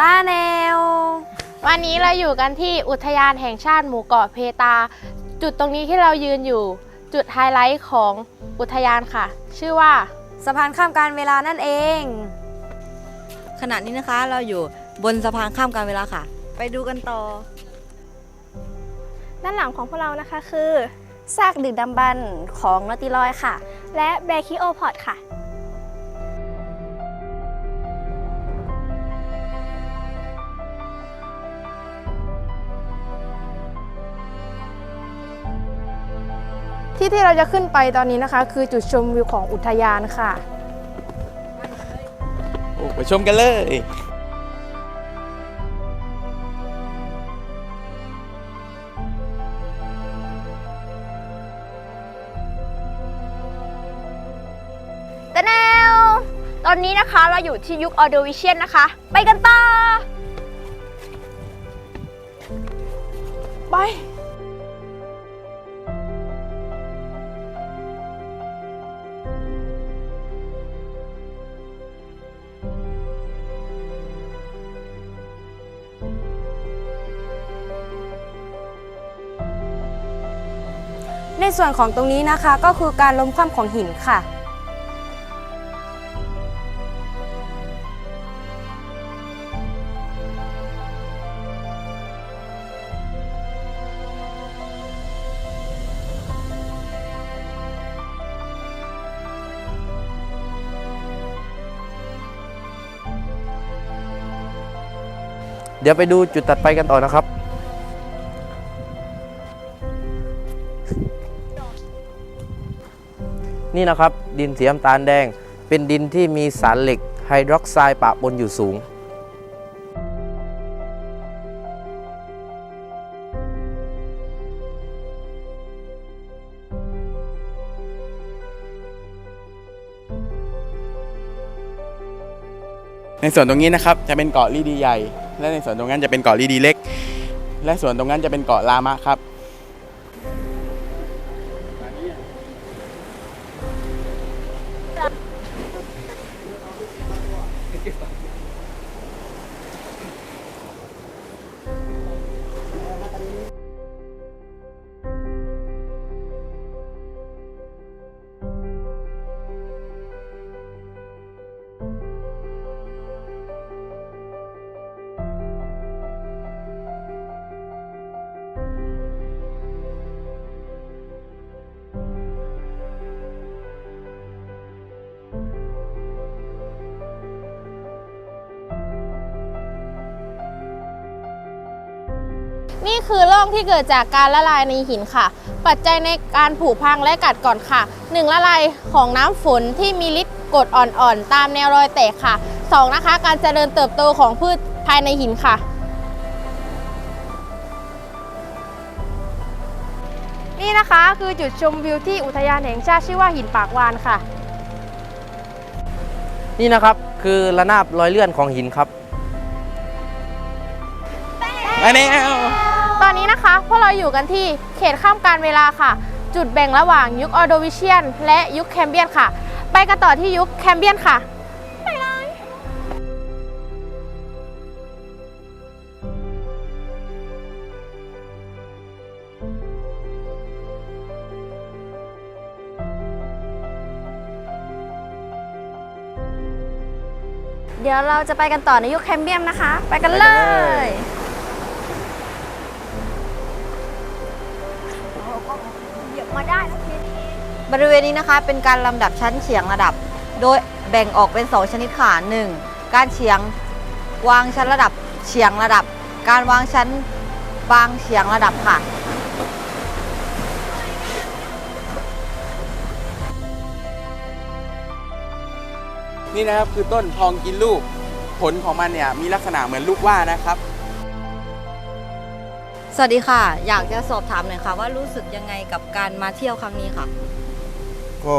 ตาแนว วันนี้เราอยู่กันที่อุทยานแห่งชาติหมู่เกาะเพตา จุดตรงนี้ที่เรายืนอยู่จุดไฮไลท์ของอุทยานค่ะ ชื่อว่าสะพานข้ามการเวลานั่นเอง ขณะนี้นะคะเราอยู่บนสะพานข้ามการเวลาค่ะ ไปดูกันต่อ ด้านหลังของพวกเรานะคะคือ ซากดึกดำบรรพ์ของนอติลอยค่ะ และแบคิโอพอดค่ะ ที่ที่เราจะขึ้นไปตอนนี้นะคะ คือจุดชมวิวของอุทยานค่ะ โอ้ไปชมกันเลยแต่แนว ตอนนี้นะคะเราอยู่ที่ยุคออโดวิเชียนนะคะ ไปกันต่อ ไป ในส่วนของตรงนี้นะคะก็คือการล้มคว่ำของหินค่ะ เดี๋ยวไปดูจุดตัดไปกันต่อนะครับ นี่นะครับดินสีน้ำตาลแดง เป็นดินที่มีสารเหล็กไฮดรอกไซด์ปะปนอยู่สูง ในส่วนตรงนี้นะครับจะเป็นเกาะลีดีใหญ่ และในส่วนตรงนั้นจะเป็นเกาะลีดีเล็ก และส่วนตรงนั้นจะเป็นเกาะลามะครับ นี่คือร่องที่เกิดจากการละลายในหินค่ะ ปัจจัยในการผุพังและกัดก่อนค่ะ 1. ละลายของน้ำฝนที่มีฤทธิ์กรดอ่อนๆ ตามแนวรอยแตกค่ะ 2. นะคะ การเจริญเติบโตของพืชภายในหินค่ะนี่นะคะคือจุดชมวิวที่อุทยานแห่งชาติชื่อว่าหินปากวานค่ะ นี่นะครับคือระนาบรอยเลื่อนของหินครับมาแนว ตอนนี้นะคะพวกเราอยู่กันที่เขตข้ามการเวลาค่ะ จุดแบ่งระหว่างยุคออโดวิเชียน และยุคแคมเบียนค่ะ ไปกันต่อที่ยุคแคมเบียนค่ะเดี๋ยวเราจะไปกันต่อในยุคแคมเบียมนะคะ ไปกันเลย บริเวณนี้นะคะเป็นการลำดับชั้นเฉียงระดับ โดยแบ่งออกเป็น 2 ชนิดค่ะ 1. การเฉียงวางชั้นระดับเฉียงระดับ การวางชั้นวางเฉียงระดับค่ะนี่นะครับคือต้นทองกินลูก ผลของมันเนี่ยมีลักษณะเหมือนลูกว่านะครับ สวัสดีค่ะ อยากจะสอบถามหน่อยค่ะ ว่ารู้สึกยังไงกับการมาเที่ยวครั้งนี้ค่ะ ก็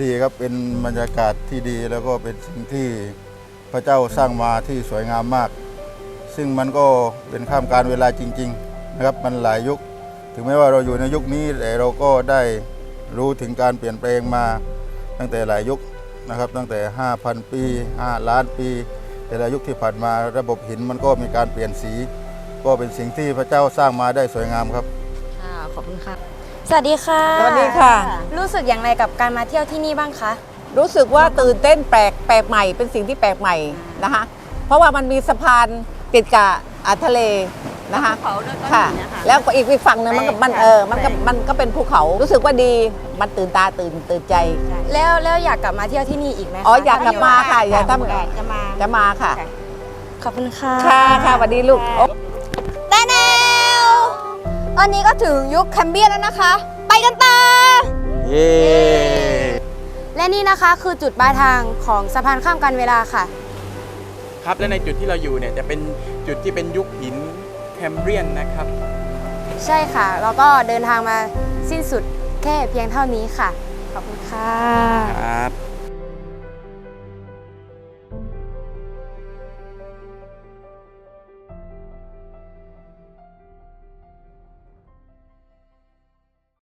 ดีครับเป็นบรรยากาศที่ดีแล้วก็เป็นสิ่งที่พระเจ้าสร้างมาที่สวยงามมาก ซึ่งมันก็เป็นข้ามการเวลาจริง ๆนะครับ มันหลายยุค ถึงแม้ว่าเราอยู่ในยุคนี้แต่เราก็ได้รู้ถึงการเปลี่ยนแปลงมาตั้งแต่หลายยุคนะครับ ตั้งแต่ 5,000 ปี 5 ล้านปี แต่ละยุคที่ผ่านมาระบบหินมันก็มีการเปลี่ยนสี ก็เป็นสิ่งที่พระเจ้าสร้างมาได้สวยงามครับขอบคุณค่ะ สวัสดีค่ะ สวัสดีค่ะ รู้สึกอย่างไรกับการมาเที่ยวที่นี่บ้างคะ รู้สึกว่าตื่นเต้นแปลกแปลกใหม่เป็นสิ่งที่แปลกใหม่นะคะ เพราะว่ามันมีสะพานติดกับอ่าทะเลนะคะค่ะแล้วก็อีกอีกฝั่งหนึงมันก็มันเออมันก็มันก็เป็นภูเขารู้สึกว่าดีมันตื่นตาตื่นตื่นใจ แล้วแล้วอยากกลับมาเที่ยวที่นี่อีกไหมคะอ๋ออยากกลับมาค่ะอยากทำ จะมา จะมาค่ะ ขอบคุณค่ะ ค่ะค่ะสวัสดีลูกโอ๊ะแต่แนว ตอนนี้ก็ถึงยุคแคมเบียนแล้วนะคะ ไปกันต่อ เย้และนี่นะคะคือจุดปลายทางของสะพานข้ามการเวลาค่ะ ครับและในจุดที่เราอยู่เนี่ยจะเป็นจุดที่เป็นยุคหินแคมเบรียนนะครับ ใช่ค่ะ แล้วก็เดินทางมาสิ้นสุดแค่เพียงเท่านี้ค่ะ ขอบคุณค่ะค